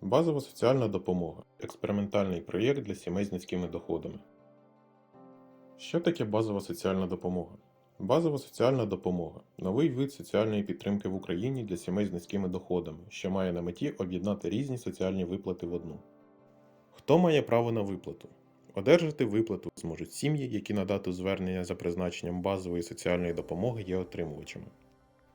Базова соціальна допомога експериментальний проєкт для сімей з низькими доходами. Що таке базова соціальна допомога? Базова соціальна допомога новий вид соціальної підтримки в Україні для сімей з низькими доходами, що має на меті об'єднати різні соціальні виплати в одну. Хто має право на виплату? Одержати виплату зможуть сім'ї, які на дату звернення за призначенням базової соціальної допомоги є отримувачами.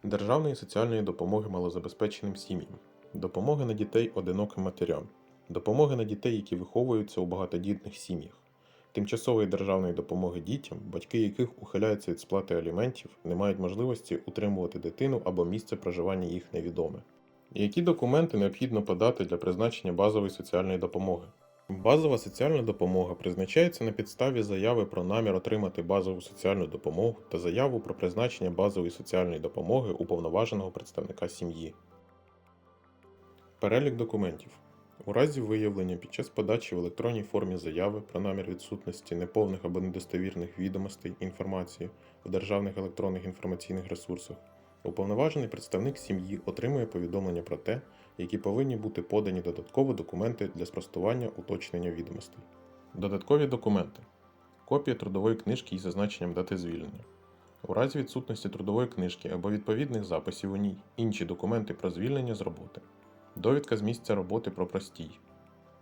Державної соціальної допомоги малозабезпеченим сім'ям, допомоги на дітей одиноким матерям, допомоги на дітей, які виховуються у багатодітних сім'ях, тимчасової державної допомоги дітям, батьки яких ухиляються від сплати аліментів, не мають можливості утримувати дитину або місце проживання їх невідоме. Які документи необхідно подати для призначення базової соціальної допомоги? Базова соціальна допомога призначається на підставі заяви про намір отримати базову соціальну допомогу та заяву про призначення базової соціальної допомоги уповноваженого представника сім'ї. Перелік документів. У разі виявлення під час подачі в електронній формі заяви про намір відсутності неповних або недостовірних відомостей інформації в державних електронних інформаційних ресурсах, уповноважений представник сім'ї отримує повідомлення про те, які повинні бути подані додатково документи для спростування уточнення відомостей. Додаткові документи. Копія трудової книжки із зазначенням дати звільнення. У разі відсутності трудової книжки або відповідних записів у ній інші документи про звільнення з роботи. Довідка з місця роботи про простій.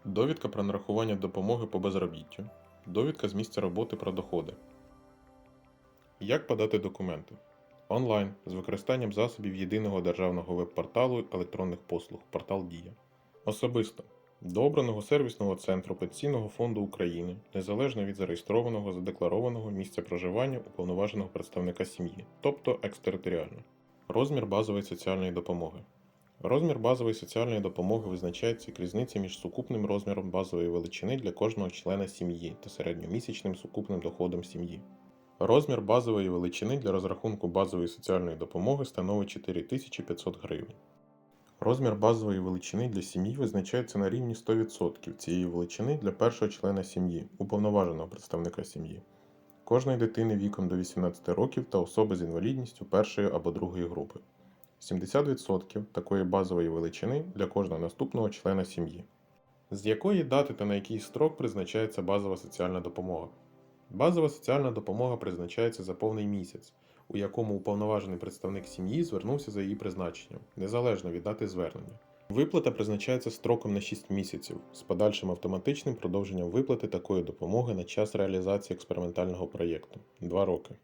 Довідка про нарахування допомоги по безробіттю. Довідка з місця роботи про доходи. Як подати документи? Онлайн з використанням засобів єдиного державного веб-порталу електронних послуг Портал Дія. Особисто до обраного сервісного центру Пенсійного фонду України, незалежно від зареєстрованого задекларованого місця проживання уповноваженого представника сім'ї, тобто екстериторіально. Розмір базової соціальної допомоги. Розмір базової соціальної допомоги визначається як різниця між сукупним розміром базової величини для кожного члена сім'ї та середньомісячним сукупним доходом сім'ї. Розмір базової величини для розрахунку базової соціальної допомоги становить 4500 гривень. Розмір базової величини для сім'ї визначається на рівні 100% цієї величини для першого члена сім'ї, уповноваженого представника сім'ї, кожної дитини віком до 18 років та особи з інвалідністю першої або другої групи. 70% такої базової величини для кожного наступного члена сім'ї. З якої дати та на який строк призначається базова соціальна допомога? Базова соціальна допомога призначається за повний місяць, у якому уповноважений представник сім'ї звернувся за її призначенням, незалежно від дати звернення. Виплата призначається строком на 6 місяців з подальшим автоматичним продовженням виплати такої допомоги на час реалізації експериментального проєкту 2 роки.